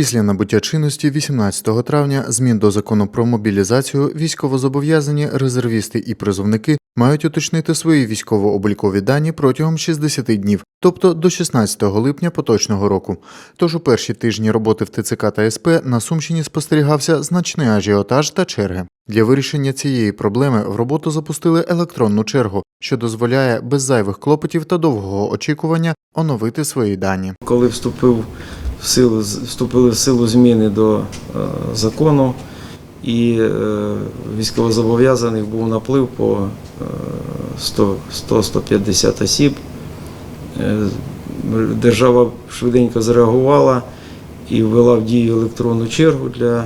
Після набуття чинності 18 травня змін до закону про мобілізацію військовозобов'язані резервісти і призовники мають уточнити свої військово-облікові дані протягом 60 днів, тобто до 16 липня поточного року. Тож у перші тижні роботи в ТЦК та СП на Сумщині спостерігався значний ажіотаж та черги. Для вирішення цієї проблеми в роботу запустили електронну чергу, що дозволяє без зайвих клопотів та довгого очікування оновити свої дані. Коли вступив в силу, вступили в силу зміни до е, закону, і е, військовозобов'язаних був наплив по е, 100-150 осіб. Е, Держава швиденько зреагувала і ввела в дію електронну чергу для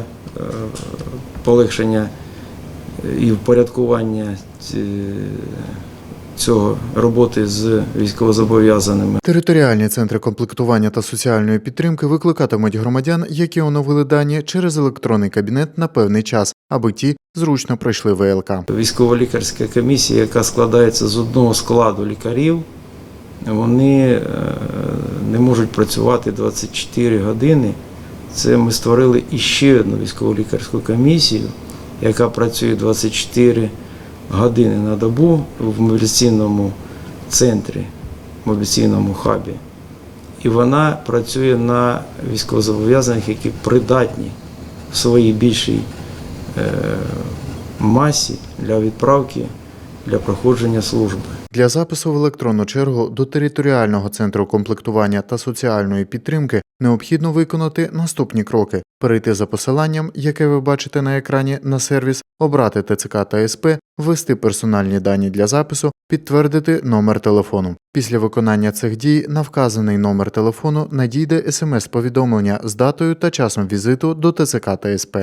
полегшення і впорядкування ці- цього роботи з військовозобов'язаними. Територіальні центри комплектування та соціальної підтримки викликатимуть громадян, які оновили дані через електронний кабінет на певний час, аби ті зручно пройшли ВЛК. Військово-лікарська комісія, яка складається з одного складу лікарів, вони е, не можуть працювати 24 години. Це ми створили іще одну військово-лікарську комісію, яка працює 24 години на добу в мобіляційному центрі, мобіляційному хабі. І вона працює на військовозобов'язаних, які придатні в своїй більшій е, масі для відправки для проходження служби. Для запису в електронну чергу до територіального центру комплектування та соціальної підтримки необхідно виконати наступні кроки: перейти за посиланням, яке ви бачите на екрані на сервіс, обрати ТЦК та СП, ввести персональні дані для запису, підтвердити номер телефону. Після виконання цих дій на вказаний номер телефону надійде смс-повідомлення з датою та часом візиту до ТЦК та СП.